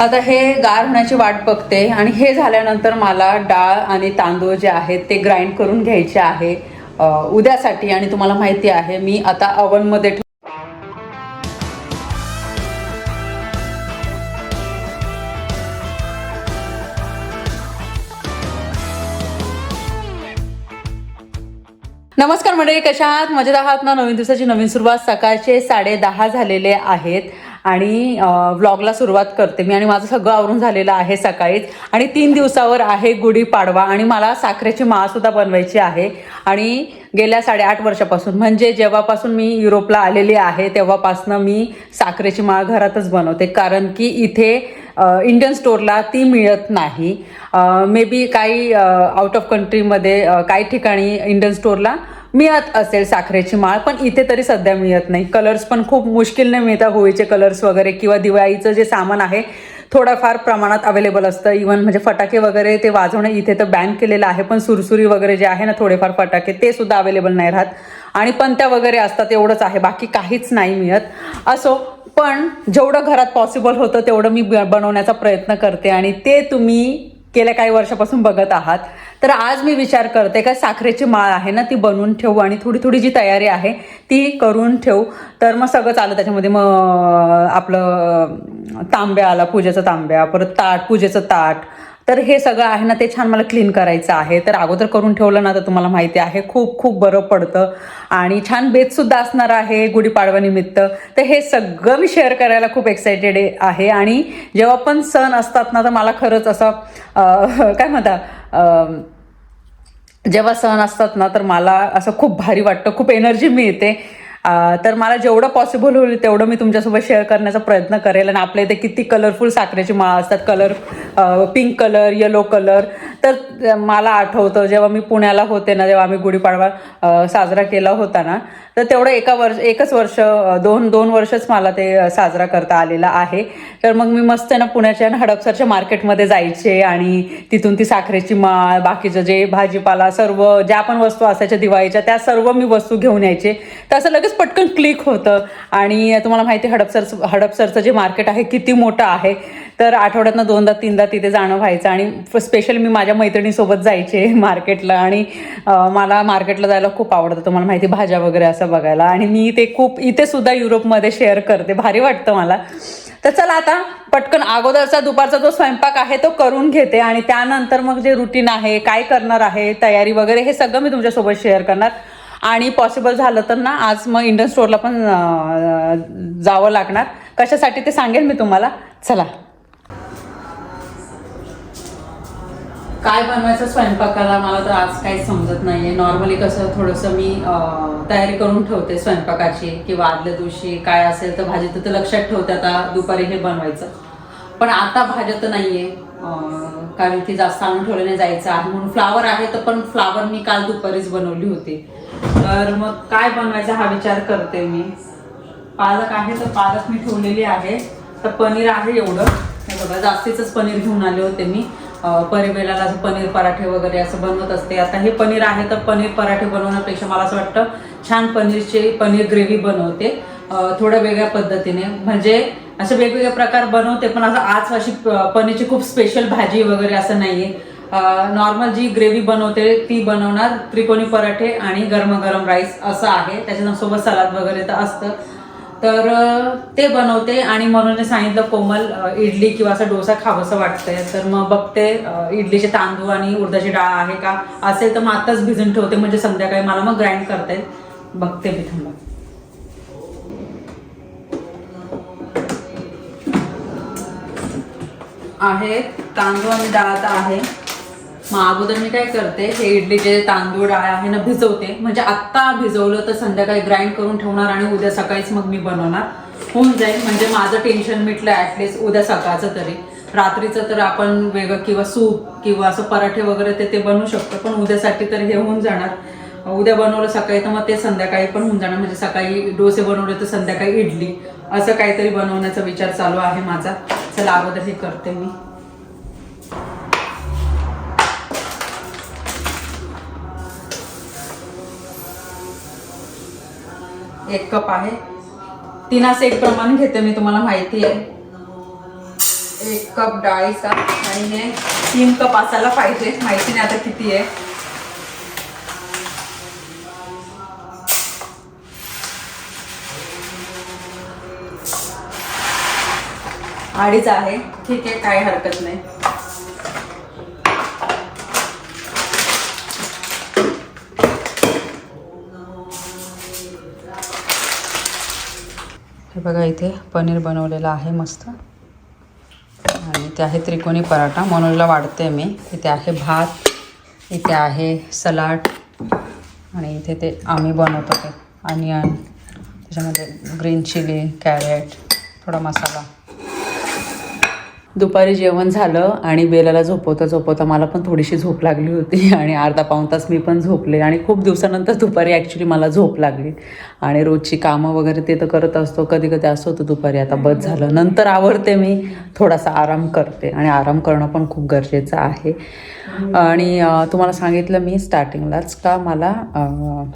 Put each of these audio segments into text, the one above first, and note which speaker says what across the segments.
Speaker 1: आता हे गार होण्याची वाट बघते आणि हे झाल्यानंतर मला डाळ आणि तांदूळ जे आहेत ते ग्राइंड करून घ्यायचे आहे उद्यासाठी. आणि तुम्हाला माहिती आहे मी आता अवनमध्ये ठेव- नमस्कार मंडळी कशा आहात? मजेत आहात ना? नवीन दिवसाची नवीन सुरुवात. सकाळचे साडे दहा झालेले आहेत. आणि व्लॉगला सुरुवात करते मी आणि माझं सगळं आवरून झालेलं आहे सकाळीच. आणि तीन दिवसावर आहे गुढीपाडवा आणि मला साखरेची माळसुद्धा बनवायची आहे. आणि गेल्या साडेआठ वर्षापासून म्हणजे जेव्हापासून मी युरोपला आलेली आहे तेव्हापासून मी साखरेची माळ घरातच बनवते. कारण की इथे इंडियन स्टोअरला ती मिळत नाही. मे बी काही आउट ऑफ कंट्रीमध्ये काही ठिकाणी इंडियन स्टोअरला मिळत असेल साखरेची माळ पण इथे तरी सध्या मिळत नाही. कलर्स पण खूप मुश्किलने मिळतात होळीचे कलर्स वगैरे किंवा दिवाळीचं जे सामान आहे थोडंफार प्रमाणात अवेलेबल असतं. इवन म्हणजे फटाके वगैरे ते वाजवणं इथे तर बॅन केलेलं आहे पण सुरसुरी वगैरे जे आहे ना थोडेफार फटाके ते सुद्धा अवेलेबल नाही राहत. आणि पंत्या वगैरे असतात एवढंच आहे. बाकी काहीच नाही मिळत. असो पण जेवढं घरात पॉसिबल होतं तेवढं मी ब- बनवण्याचा प्रयत्न करते. आणि ते तुम्ही गेल्या काही वर्षापासून बघत आहात. तर आज मी विचार करते का साखरेची माळ आहे ना ती बनवून ठेवू आणि थोडी थोडी जी तयारी आहे ती करून ठेवू. तर मग सगळं चाललं त्याच्यामध्ये. मग आपलं तांब्या आला पूजेचं तांब्या परत ताट पूजेचं ताट. तर हे सगळं आहे ना ते छान मला क्लीन करायचं आहे. तर अगोदर करून ठेवलं ना तर तुम्हाला माहिती आहे खूप खूप बरं पडतं. आणि छान बेतसुद्धा असणार आहे गुढीपाडव्यानिमित्त तर हे सगळं मी शेअर करायला खूप एक्सायटेड आहे. आणि जेव्हा पण सण असतात ना तर मला खरंच असं काय म्हणता जेव्हा सण असतात ना तर मला असं खूप भारी वाटतं खूप एनर्जी मिळते. तर मला जेवढं पॉसिबल होईल तेवढं मी तुमच्यासोबत शेअर करण्याचा प्रयत्न करेल. आणि आपल्या इथे किती कलरफुल साखरेची माळ असतात. Colour pink colour yellow colour तर मला आठवतं जेव्हा मी पुण्याला होते ना जेव्हा आम्ही गुढीपाडवा साजरा केला होता ना तर तेवढं एका वर्ष एकच वर्ष दोन दोन वर्षच मला ते साजरा करता आलेला आहे. तर मग मी मस्त आहे ना पुण्याच्या ना हडपसरच्या मार्केटमध्ये जायचे आणि तिथून ती साखरेची माळ बाकीचं जे भाजीपाला सर्व ज्या पण वस्तू असायच्या दिवाळीच्या त्या सर्व मी वस्तू घेऊन यायचे. तर असं लगेच पटकन क्लिक होतं आणि तुम्हाला माहिती आहे हडपसर हडपसरचं जे मार्केट आहे किती मोठं आहे. तर आठवड्यातनं दोनदा तीनदा तिथे जाणं व्हायचं आणि स्पेशल मी माझ्या मैत्रिणी मैत्रिणीसोबत जायचे मार्केटला आणि मला मार्केटला जायला खूप आवडतं. तुम्हाला माहिती भाज्या वगैरे असं बघायला. आणि मी ते खूप इथे सुद्धा युरोपमध्ये शेअर करते. भारी वाटतं मला. तर चला आता पटकन अगोदरचा दुपारचा जो स्वयंपाक आहे तो करून घेते. आणि त्यानंतर मग जे रुटीन आहे काय करणार आहे तयारी वगैरे हे सगळं मी तुमच्यासोबत शेअर करणार. आणि पॉसिबल झालं तर ना आज मग इंडियन स्टोअरला पण जावं लागणार. कशासाठी ते सांगेल मी तुम्हाला. चला. काय बनवायचं स्वयंपाकाला मला तर आज काही समजत नाहीये. नॉर्मली कसं थोडंसं मी तयारी करून ठेवते स्वयंपाकाची किंवा आदल्या दिवशी काय असेल तर भाजी तर लक्षात ठेवते आता दुपारी हे बनवायचं. पण आता भाज्या तर नाहीये. कारण की जास्त आणून ठेवल्याने जायचं आहे. म्हणून फ्लावर आहे तर पण फ्लावर मी काल दुपारीच बनवली होती. तर मग काय बनवायचा हा विचार करते मी. पालक आहे तर पालक मी ठेवलेली आहे. तर पनीर आहे एवढं. हे बघा जास्तीच पनीर घेऊन आले होते मी. अं, असं पनीर पराठे वगैरे असं बनवत असते. आता हे पनीर आहे तर पनीर पराठे बनवण्यापेक्षा मला असं वाटतं छान पनीरचे पनीर ग्रेव्ही बनवते. थोड्या वेगळ्या पद्धतीने. म्हणजे असे वेगवेगळे प्रकार बनवते पण असं आज अशी पनीरची खूप स्पेशल भाजी वगैरे असं नाहीये. नॉर्मल जी ग्रेव्ही बनवते ती बनवणार त्रिकोणी पराठे आणि गरमागरम राईस असं आहे. त्याच्यासोबत सलाद वगैरे तर असतं. तर ते बनवते आणि म्हणून सांगितलं कोमल इडली किंवा असं डोसा खावंसं वाटतंय. तर मग बघते इडलीचे तांदूळ आणि उडदाची डाळ आहे का? असेल तर मग आताच भिजून ठेवते म्हणजे संध्याकाळी मला मग ग्राइंड करता येईल. बघते मी थांबा. आहे तांदूळ आणि डाळ आता आहे. मग अगोदर मी काय करते हे इडलीचे तांदूळ डाळ आहे ना भिजवते. म्हणजे आत्ता भिजवलं तर संध्याकाळी ग्राइंड करून ठेवणार आणि उद्या सकाळीच मग मी बनवणार. होऊन जाईल. म्हणजे माझं टेन्शन मिटलं ॲटलीस्ट उद्या सकाळचं तरी. रात्रीचं तर आपण वेगळं किंवा सूप किंवा असं पराठे वगैरे ते ते बनवू शकतो. पण उद्यासाठी तर हे होऊन जाणार. उद्या बनवलं सकाळी तर मग ते संध्याकाळी पण होऊन जाणार. म्हणजे सकाळी डोसे बनवले तर संध्याकाळी इडली. असं काहीतरी बनवण्याचा विचार चालू आहे माझा. चला अगोदर हे करते मी. एक कप आहे. तिनास एक प्रमाण घेते मी तुम्हाला माहिती आहे. एक कप डाळीचा आणि हे तीन कप असायला पाहिजे माहिती नाही आता किती आहे. अडीच आहे. ठीक आहे काही हरकत नाही. हे बघा इथे पनीर बनवलेलं आहे मस्त. आणि ते आहे त्रिकोणी पराठा. मनोजला वाढते मी. इथे आहे भात इथे आहे सलाड आणि इथे ते आम्ही बनवतो ते. अनियन त्याच्यामध्ये ग्रीन चिली कॅरेट थोडा मसाला. दुपारी जेवण झालं आणि बेलाला झोपवता झोपवता मला पण थोडीशी झोप लागली होती आणि अर्धा पाऊण तास मी पण झोपले आणि खूप दिवसानंतर दुपारी ॲक्च्युली मला झोप लागली. आणि रोजची कामं वगैरे ते तर करत असतो कधी कधी असं होतं दुपारी आता बस झालं. नंतर आवडते मी थोडासा आराम करते आणि आराम करणं पण खूप गरजेचं आहे. आणि तुम्हाला सांगितलं मी स्टार्टिंगलाच का मला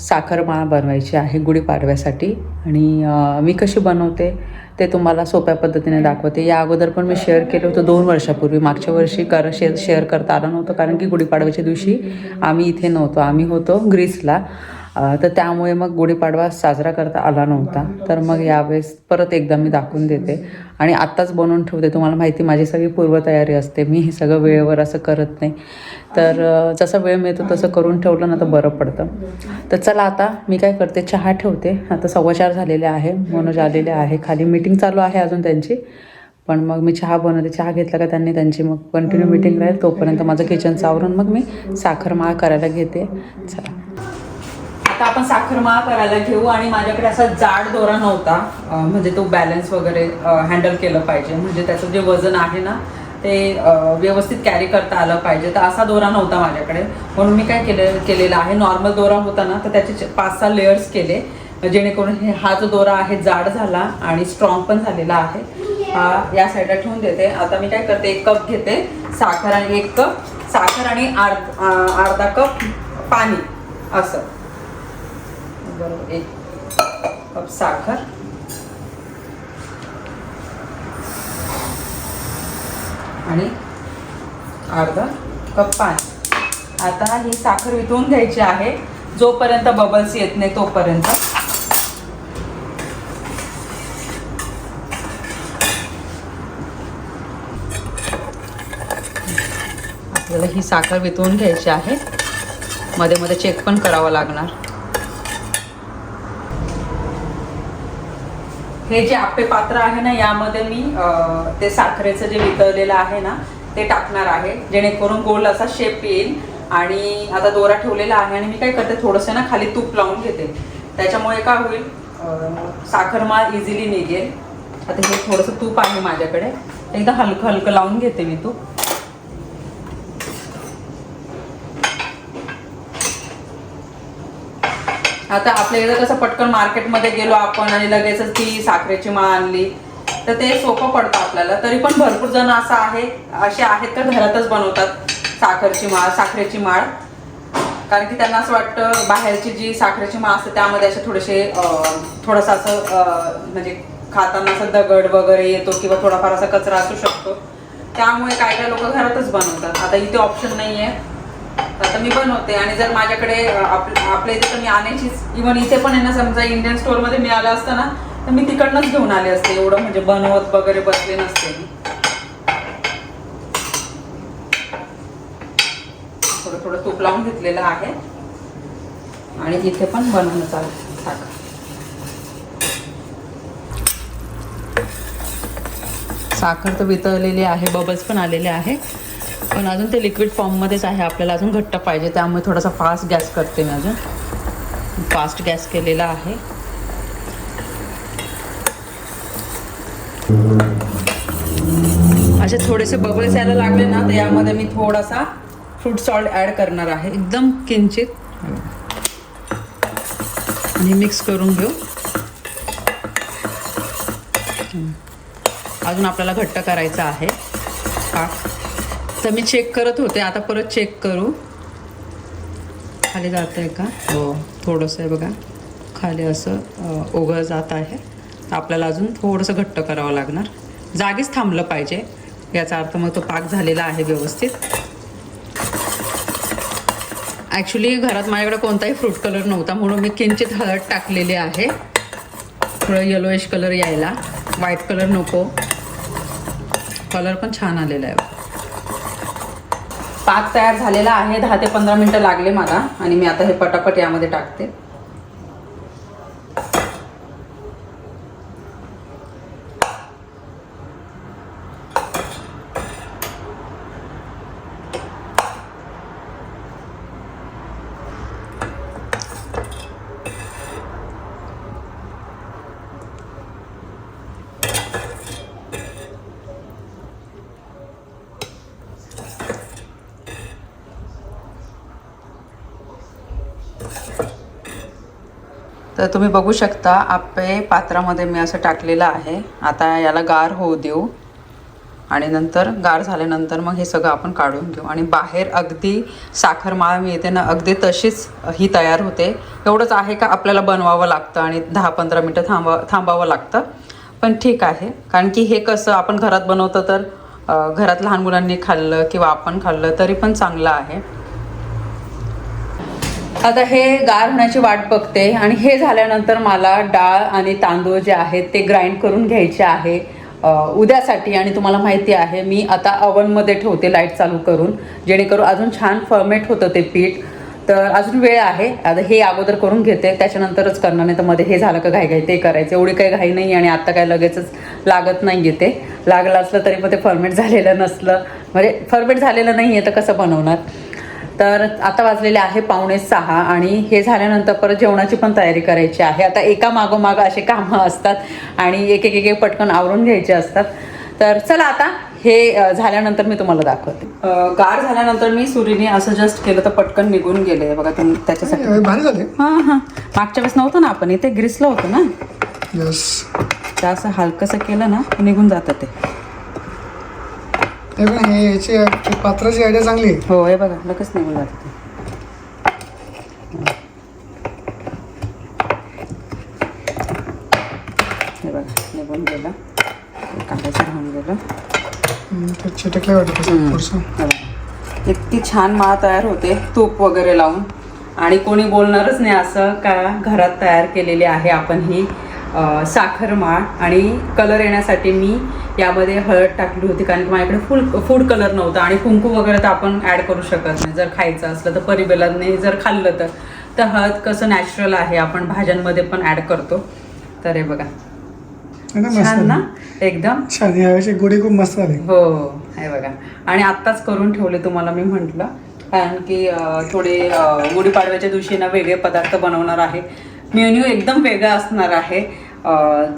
Speaker 1: साखरमाळा बनवायची आहे गुढीपाडव्यासाठी. आणि मी कशी बनवते? ते तुम्हाला सोप्या पद्धतीने दाखवते. या अगोदर पण मी शेअर केलं होतं दोन वर्षापूर्वी. मागच्या वर्षी कर शेअर शेअर करता आलं नव्हतं कारण की गुढीपाडव्याच्या दिवशी आम्ही इथे नव्हतो. आम्ही होतो ग्रीसला. तर त्यामुळे मग गुढीपाडवा साजरा करता आला नव्हता. तर मग यावेळेस परत एकदा मी दाखवून देते. आणि आत्ताच बनवून ठेवते. तुम्हाला माहिती माझी सगळी पूर्वतयारी असते. मी हे सगळं वेळेवर असं करत नाही. तर जसा वेळ मिळतो तसं करून ठेवलं ना तर बरं पडतं. तर चला आता मी काय करते? चहा ठेवते. आता सव्वा चार झालेले आहे. मनोज आलेले आहे खाली. मीटिंग चालू आहे अजून त्यांची. पण मग मी चहा बनवते. चहा घेतला का त्यांनी? त्यांची मग कंटिन्यू मीटिंग राहील. तोपर्यंत माझं किचनचं आवरून मग मी साखरमाळ करायला घेते. चला. आता आपण साखरमाळा करायला घेऊ आणि माझ्याकडे असा जाड दोरा नव्हता. म्हणजे तो बॅलन्स वगैरे हँडल केलं पाहिजे. म्हणजे त्याचं जे वजन आहे ना ते व्यवस्थित कॅरी करता आलं पाहिजे. तर असा दोरा नव्हता माझ्याकडे. म्हणून मी काय केलं केलेलं आहे नॉर्मल दोरा होता ना तर त्याचे पाच सहा लेयर्स केले. जेणेकरून हे हा जो दोरा आहे जाड झाला आणि स्ट्रॉंग पण झालेला आहे. हा या साईडला ठेवून देते. आता मी काय करते एक कप घेते साखर आणि एक कप साखर आणि अर्ध अर्धा कप पाणी असं. बरोबर. एक कप साखर. आणि अर्धा कप पाणी. आता ही साखर वितळून घ्यायची आहे. जोपर्यंत बबल्स येत नाही तोपर्यंत. आपल्याला ही साखर वितळून घ्यायची आहे. मध्ये मध्ये चेक पण करावं लागणार. हे जे आप्पे पात्र आहे ना यामध्ये मी ते साखरेचं जे वितळलेलं आहे ना ते टाकणार आहे. जेणेकरून गोल असा शेप येईल. आणि आता दोरा ठेवलेला आहे आणि मी काय करते थोडंसं ना खाली तूप लावून घेते. त्याच्यामुळे काय होईल साखरमाळ इझिली निघेल. आता हे थोडंसं तूप आहे माझ्याकडे. एकदा हलकं हलकं लावून घेते मी तूप. आता आपल्या इथं कसं पटकन मार्केटमध्ये गेलो आपण आणि लगेचच ती साखरेची माळ आणली. तर ते सोपं पडतं आपल्याला. तरी पण भरपूर जण असं आहे असे आहेत तर घरातच बनवतात साखरची माळ साखरेची माळ. कारण की त्यांना असं वाटतं बाहेरची जी साखरेची माळ असते त्यामध्ये असे थोडेसे थोडंसं असं म्हणजे खाताना असं दगड वगैरे येतो किंवा थोडाफार असा कचरा असू शकतो. त्यामुळे काय काय लोक घरातच बनवतात. आता इथे ऑप्शन नाही आहे आता मी बनवते आणि जर माझ्याकडे आपल्या इथे तर मी आणायचीच इव्हन इथे पण आहे ना समजा इंडियन स्टोअरमध्ये मिळालं असतं ना तर मी तिकडनंच घेऊन आले असते. एवढं म्हणजे बनवत वगैरे बसले नसते मी. थोडं थोडं तूप लावून घेतलेलं आहे. आणि इथे पण बनवून चालू साखर. साखर तर वितळलेली आहे बबल्स पण आलेले आहे. पण अजून ते लिक्विड फॉर्ममध्येच आहे आपल्याला अजून घट्ट पाहिजे त्यामुळे थोडासा फास्ट गॅस करते मी अजून. फास्ट गॅस केलेला आहे. असे थोडेसे बबल्स यायला लागले ना तर यामध्ये मी थोडासा फ्रूट सॉल्ट ॲड करणार आहे. एकदम किंचित. आणि मिक्स करून घेऊ. अजून आपल्याला घट्ट करायचं आहे. पाक तर मी चेक करत होते. आता परत चेक करू. खाली जात आहे का? हो थोडंसं आहे बघा. खाली असं ओघळ जात आहे. आपल्याला अजून थोडंसं घट्ट करावं लागणार. जागीच थांबलं पाहिजे. याचा अर्थ मग तो पाक झालेला आहे व्यवस्थित. ॲक्च्युली घरात माझ्याकडे कोणताही फ्रूट कलर नव्हता म्हणून मी किंचित हळद टाकलेली आहे. थोडं येलोइश कलर यायला. व्हाईट कलर नको. कलर पण छान आलेला आहे. पाक तयार झालेला आहे. दहा ते पंधरा मिनटं लागले मला आणि मी आता हे पटापट यामध्ये टाकते. तर तुम्ही बघू शकता आपे पात्रामध्ये मी असं टाकलेलं आहे. आता याला गार होऊ देऊ. आणि नंतर गार झाल्यानंतर मग हे सगळं आपण काढून घेऊ. आणि बाहेर अगदी साखर माळ मिळते ना अगदी तशीच ही तयार होते. एवढंच आहे का आपल्याला बनवावं लागतं आणि दहा पंधरा मिनटं थांबवा थांबावं लागतं. पण ठीक आहे. कारण की हे कसं आपण घरात बनवतं तर घरात लहान मुलांनी खाल्लं किंवा आपण खाल्लं तरी पण चांगलं आहे. आता हे गार होण्याची वाट बघते आणि हे झाल्यानंतर मला डाळ आणि तांदूळ जे आहेत ते ग्राइंड करून घ्यायचे आहे उद्यासाठी. आणि तुम्हाला माहिती आहे मी आता अवनमध्ये ठेवते लाइट चालू करून जेणेकरून अजून छान फर्मेट होतं ते पीठ. तर अजून वेळ आहे आता हे अगोदर करून घेते त्याच्यानंतरच करणार नाही तर मध्ये हे झालं का घाई घाई ते करायचं. एवढी काही घाई नाही आणि आता काय लगेचच लागत नाही ते. लागलं असलं तरी मग ते फर्मेट झालेलं नसलं. म्हणजे फर्मेट झालेलं नाही आहे तर कसं बनवणार? तर आता वाजलेले आहे पावणे सहा आणि हे झाल्यानंतर परत जेवणाची पण तयारी करायची आहे. आता एका मागोमाग असे कामं असतात आणि एक एक एक पटकन आवरून घ्यायचे असतात. तर चला आता हे झाल्यानंतर मी तुम्हाला दाखवते. गार झाल्यानंतर मी सुरीने असं जस्ट केलं तर पटकन निघून गेले. बघा तुम्ही त्याच्यासाठी
Speaker 2: अरे, भारी झाले.
Speaker 1: हां हां. मागच्या वेळेस नव्हतं ना आपण? इथे ग्रिसलं होतं ना?
Speaker 2: यस
Speaker 1: तर असं हलकंसं केलं ना निघून जातं ते.
Speaker 2: हे पण हे याची हे पात्राची आयडिया चांगली आहे.
Speaker 1: हो हे बघा लगेच निघून जातं ते. हे बघा निघून गेलं हे काढायचं राहून गेलं.
Speaker 2: हम्म, ते चिटकले वाटत असं थोडंसं
Speaker 1: हे बघा. इतकी छान माळ तयार होते तूप वगैरे लावून. आणि कोणी बोलणारच नाही असं का घरात तयार केलेली आहे आपण ही अ, साखर माळ. आणि कलर येण्यासाठी मी यामध्ये हळद टाकली होती कारण की माझ्याकडे फुल फूड कलर नव्हता आणि कुंकू वगैरे तर आपण ॲड करू शकत नाही. जर खायचं असलं तर परिबेलाने जर खाल्लं तर. तर हळद कसं नॅचरल आहे आपण भाज्यांमध्ये पण ॲड करतो. तर हे बघा. छान ना. एकदम?
Speaker 2: छान गुढी खूप मस्त झाली.
Speaker 1: हो हे बघा. आणि आत्ताच करून ठेवले तुम्हाला मी म्हटलं. कारण की थोडे गुढीपाडव्याच्या दिवशी ना वेगळे पदार्थ बनवणार आहे. मेन्यू एकदम वेगळा असणार आहे.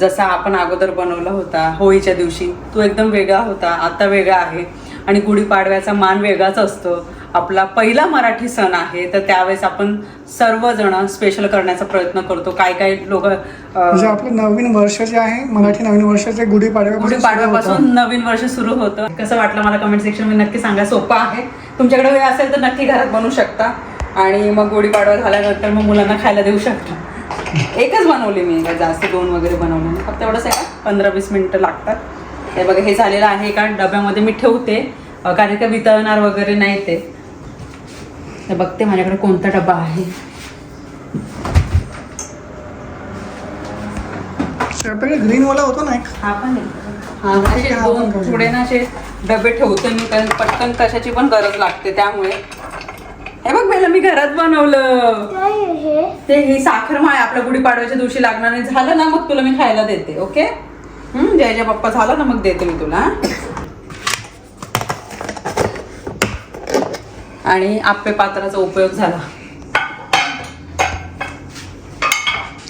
Speaker 1: जसा आपण अगोदर बनवला होता होळीच्या दिवशी तो एकदम वेगळा होता आता वेगळा आहे. आणि गुढीपाडव्याचा मान वेगळाच असतो. आपला पहिला मराठी सण आहे तर त्यावेळेस आपण सर्वजण स्पेशल करण्याचा प्रयत्न करतो. काय काय लोक
Speaker 2: म्हणजे आपलं नवीन वर्ष जे आहे मराठी नवीन वर्षाचे गुढी पाडव्यापासून सुरू होतं.
Speaker 1: गुढीपाडव्यापासून नवीन वर्ष सुरू होतं. कसं वाटलं मला कमेंट सेक्शनमध्ये नक्की सांगा. सोपं आहे. तुमच्याकडे वेळ असेल तर नक्की घरात बनवू शकता. आणि मग गुढीपाडवा झाल्यानंतर मग मुलांना खायला देऊ शकता. एकच बनवली मी काय जास्त दोन वगैरे बनवले. फक्त एवढंच आहे का? पंधरा वीस मिनिटं लागतात. हे बघा हे झालेलं आहे एका डब्यामध्ये. मी ठेवते. कारण का वितळणार वगैरे नाही ते. बघते माझ्याकडे कोणता डबा आहे.
Speaker 2: ग्रीन वाला होतो ना एक?
Speaker 1: हा पण. हा. थोडे ना असे डबे ठेवते मी कारण पटकन कशाची पण गरज लागते त्यामुळे. हे बघ पहिलं मी घरात बनवलं. ते ही साखर माळ आपल्या गुढीपाडव्याच्या दिवशी लागणार नाही. झालं ना मग तुला मी खायला देते ओके? हम्म जय जय पप्पा झालं ना मग देते मी तुला? आणि आप्पे पात्राचा उपयोग झाला.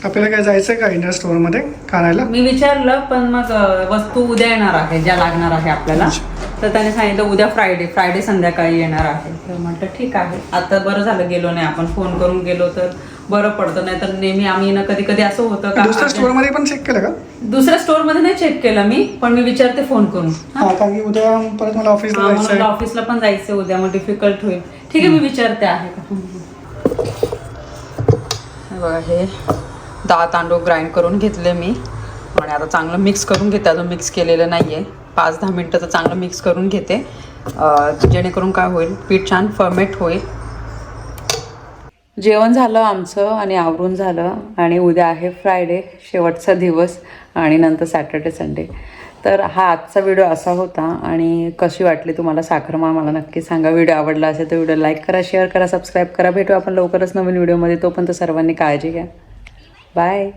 Speaker 2: आपल्याला काय जायचं का इंडिया स्टोअरमध्ये काढायला?
Speaker 1: मी विचारलं पण मग वस्तू उद्या येणार आहे ज्या लागणार आहे आपल्याला. तर त्याने सांगितलं उद्या फ्रायडे फ्रायडे संध्याकाळी येणार आहे. तर म्हटलं ठीक आहे. आता बरं झालं गेलो नाही. आपण फोन करून गेलो तर बरं पडतं. नाही तर नेहमी आम्ही ना कधी कधी असं होतं का
Speaker 2: दुसऱ्या स्टोअरमध्ये पण चेक केलं का?
Speaker 1: दुसऱ्या स्टोअरमध्ये नाही चेक केलं मी पण मी विचारते फोन करून. हा?
Speaker 2: कारण की उद्या परत मला ऑफिसला जायचं
Speaker 1: मला
Speaker 2: आहे
Speaker 1: ऑफिसला पण जायचं उद्या. मग डिफिकल्ट होईल. ठीक आहे मी विचारते आहे. का हे बघा हे. दहा तांदूळ ग्राइंड करून घेतले मी. आणि आता चांगलं मिक्स करून घेते. अजून मिक्स केलेलं नाही आहे पाच दहा मिनटं तर चांगलं मिक्स करून घेते. जेणेकरून काय होईल पीठ छान फर्मेट होईल. जेवण झालं आमचं आणि आवरून झालं. आणि उद्या आहे फ्रायडे शेवटचा दिवस आणि नंतर सॅटर्डे संडे तर हा आजचा व्हिडिओ असा होता. आणि कशी वाटली तुम्हाला साखरमा मला नक्की सांगा. व्हिडिओ आवडला असेल तर व्हिडिओ लाईक करा शेअर करा सबस्क्राईब करा. भेटू आपण लवकरच नवीन व्हिडिओमध्ये तोपर्यंत सर्वांनी काळजी घ्या. Bye.